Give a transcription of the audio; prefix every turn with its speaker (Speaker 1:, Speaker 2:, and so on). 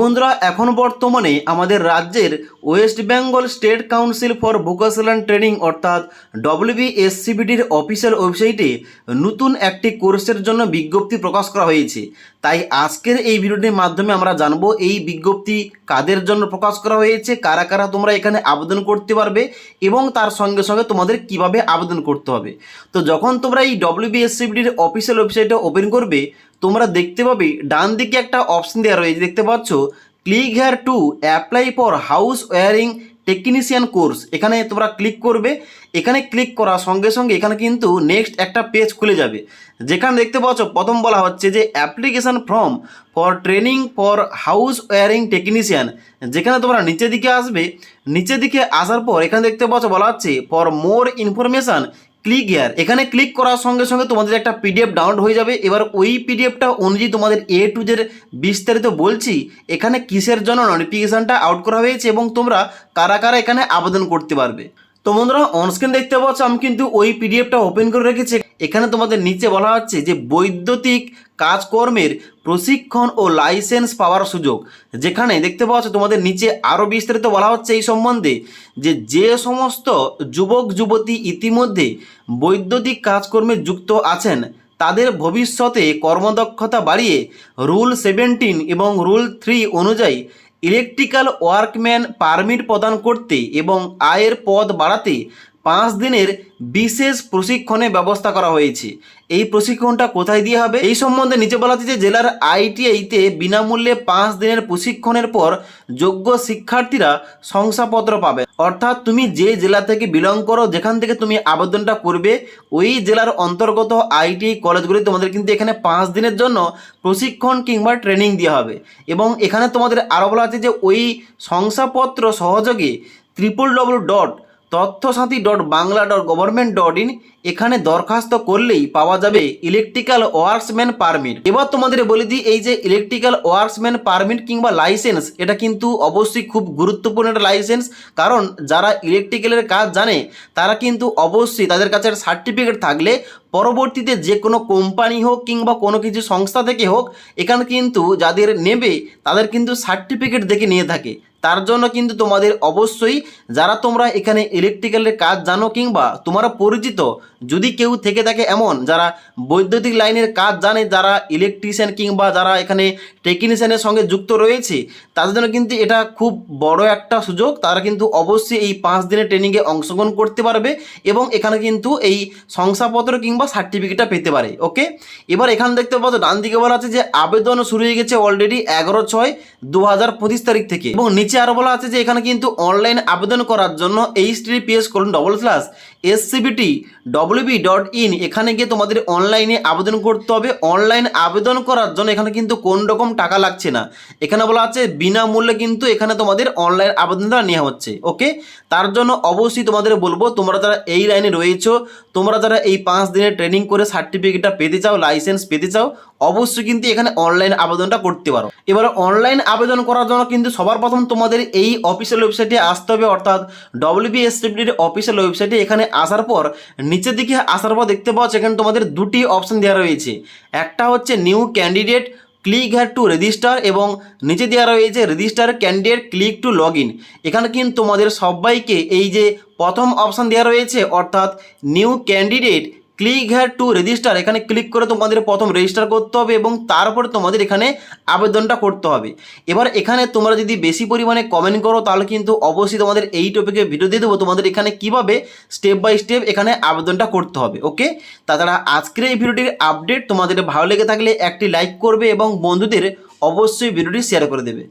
Speaker 1: বন্ধুরা, এখন বর্তমানে আমাদের রাজ্যের West Bengal state council for vocational training, অর্থাৎ ডব্লিউবিএসসিবিটির অফিসিয়াল ওয়েবসাইটে নতুন একটি কোর্সের জন্য বিজ্ঞপ্তি প্রকাশ করা হয়েছে। তাই আজকের এই ভিডিওটির মাধ্যমে আমরা জানব এই বিজ্ঞপ্তি কাদের জন্য প্রকাশ করা হয়েছে, কারা কারা তোমরা এখানে আবেদন করতে পারবে এবং তার সঙ্গে সঙ্গে তোমাদের কীভাবে আবেদন করতে হবে। তো যখন তোমরা এই ডব্লিউবিএসসিবিটির অফিসিয়াল ওয়েবসাইটটা ওপেন করবে তোমরা দেখতে পাবে ডান দিকে একটা অপশন দেওয়া রয়েছে, দেখতে পাচ্ছ? Click here to apply for house wiring technician course এখানে তোমরা ক্লিক করবে, এখানে ক্লিক করার সঙ্গে সঙ্গে এখানে কিন্তু নেক্সট একটা পেজ খুলে যাবে। যেখানে দেখতে পাচ্ছ, প্রথম বলা হচ্ছে যে application form for training for house wiring technician যেখানে তোমরা নিচের দিকে আসবে, নিচের দিকে আসার পর এখানে দেখতে পাচ্ছ বলা হচ্ছে for more information click here এখানে ক্লিক করার সঙ্গে সঙ্গে তোমাদের একটা পিডিএফ ডাউনলোড হয়ে যাবে। এবার ওই পিডিএফটা অনুযায়ী তোমাদের এ টু জের বিস্তারিত বলছি। এখানে কিসের জন্য নোটিফিকেশানটা আউট করা হয়েছে এবং তোমরা কারা কারা এখানে আবেদন করতে পারবে? তো বন্ধুরা অনস্ক্রিন দেখতে পাচ্ছ, আমি কিন্তু ওই পিডিএফটা ওপেন করে রেখেছি। এখানে তোমাদের নিচে বলা হচ্ছে যে বৈদ্যুতিক কাজকর্মের প্রশিক্ষণ ও লাইসেন্স পাওয়ার সুযোগ। যেখানে দেখতে পাচ্ছ তোমাদের নিচে আরও বিস্তারিত বলা হচ্ছে এই সম্বন্ধে যে যে সমস্ত যুবক, যুবতী ইতিমধ্যে বৈদ্যুতিক কাজকর্মে যুক্ত আছেন, তাদের ভবিষ্যতে কর্মদক্ষতা বাড়িয়ে রুল সেভেন্টিন এবং রুল থ্রি অনুযায়ী ইলেকট্রিক্যাল ওয়ার্কম্যান পারমিট প্রদান করতে এবং আয়ের পদ বাড়াতে পাঁচ দিনের বিশেষ প্রশিক্ষণের ব্যবস্থা করা হয়েছে। এই প্রশিক্ষণটা কোথায় দিয়ে হবে? এই সম্বন্ধে নিচে বলা হচ্ছে যে জেলার আইটিআইতে বিনামূল্যে পাঁচ দিনের প্রশিক্ষণের পর যোগ্য শিক্ষার্থীরা শংসাপত্র পাবে। অর্থাৎ তুমি যে জেলা থেকে বিলং করো, যেখান থেকে তুমি আবেদনটা করবে, ওই জেলার অন্তর্গত আইটিআই কলেজগুলি তোমাদের কিন্তু এখানে পাঁচ দিনের জন্য প্রশিক্ষণ কিংবা ট্রেনিং দেওয়া হবে। এবং এখানে তোমাদের আরও বলা আছে যে ওই শংসাপত্র সহযোগে triple double dot Tathyasathi dot Bangla dot government dot in এখানে দরখাস্ত করলেই পাওয়া যাবে ইলেকট্রিক্যাল ওয়ার্কসম্যান পারমিট এবার তোমাদের বলে দিই, এই যে ইলেকট্রিক্যাল ওয়ার্কসম্যান পারমিট কিংবা লাইসেন্স এটা কিন্তু অবশ্যই খুব গুরুত্বপূর্ণ একটা লাইসেন্স কারণ যারা ইলেকট্রিক্যালের কাজ জানে, তারা কিন্তু অবশ্যই তাদের কাছে সার্টিফিকেট থাকলে পরবর্তীতে যে কোনো কোম্পানি হোক কিংবা কোনো কিছু সংস্থা থেকে হোক, এখানে কিন্তু যাদের নেবে, তাদের কিন্তু সার্টিফিকেট দেখে নিয়ে থাকে। তার জন্য কিন্তু তোমাদের অবশ্যই যারা তোমরা এখানে ইলেকট্রিক্যালের কাজ জানো কিংবা তোমরা পরিচিত, যদি কেউ থেকে থাকে এমন, যারা বৈদ্যুতিক লাইনের কাজ জানে, যারা ইলেকট্রিশিয়ান কিংবা যারা এখানে টেকনিশিয়ানের সঙ্গে যুক্ত রয়েছে, তাদের জন্য কিন্তু এটা খুব বড় একটা সুযোগ। তারা কিন্তু অবশ্যই এই পাঁচ দিনের ট্রেনিংয়ে অংশগ্রহণ করতে পারবে এবং এখানে কিন্তু এই শংসাপত্র কিংবা সার্টিফিকেটটা পেতে পারে ওকে এবার এখানে দেখতে পাচ্ছ ডান দিকে বলা আছে যে আবেদন শুরু হয়ে গেছে অলরেডি এগারো ছয় দু তারিখ থেকে এবং আরও বলা আছে যে এখানে কিন্তু অনলাইন আবেদন করার জন্য এইচ টিপিএস করুন double slash SCVT WB dot in এখানে গিয়ে তোমাদের অনলাইনে আবেদন করতে হবে। অনলাইন আবেদন করার জন্য এখানে কিন্তু কোন রকম টাকা লাগছে না। এখানে বলা আছে বিনামূল্যে কিন্তু এখানে তোমাদের অনলাইন আবেদনটা নেওয়া হচ্ছে ওকে তার জন্য অবশ্যই তোমাদের বলব, তোমরা যারা এই লাইনে রয়েছো, তোমরা যারা এই পাঁচ দিনের ট্রেনিং করে সার্টিফিকেটটা পেতে চাও লাইসেন্স পেতে চাও অবশ্যই কিন্তু এখানে অনলাইন আবেদনটা করতে পারো। এবার অনলাইন আবেদন করার জন্য কিন্তু সবার প্রথম তোমাদের এই অফিসিয়াল ওয়েবসাইটে আসতে হবে, অর্থাৎ ডব্লিউবিএসটিপির অফিসিয়াল ওয়েবসাইটে এখানে আসার পর নিচের দিকে আসার পর দেখতে পাচ্ছ এখানে তোমাদের দুটি অপশন দেওয়া রয়েছে। একটা হচ্ছে new candidate click here to register এবং নিচে দেওয়া রয়েছে register candidate click to log in এখানে কিন্তু তোমাদের সবাইকে এই যে প্রথম অপশান দেওয়া রয়েছে, অর্থাৎ new candidate click here to register এখানে ক্লিক করে তোমাদের প্রথম রেজিস্টার করতে হবে এবং তারপরে তোমাদের এখানে আবেদনটা করতে হবে। এবার এখানে তোমরা যদি বেশি পরিমাণে কমেন্ট করো, তাহলে কিন্তু অবশ্যই তোমাদের এই টপিকে ভিডিও দিয়ে দেবো। তোমাদের এখানে কীভাবে স্টেপ বাই স্টেপ এখানে আবেদনটা করতে হবে ওকে তাছাড়া আজকের এই ভিডিওটির আপডেট তোমাদের ভালো লেগে থাকলে একটি লাইক করবে এবং বন্ধুদের অবশ্যই ভিডিওটি শেয়ার করে দেবে।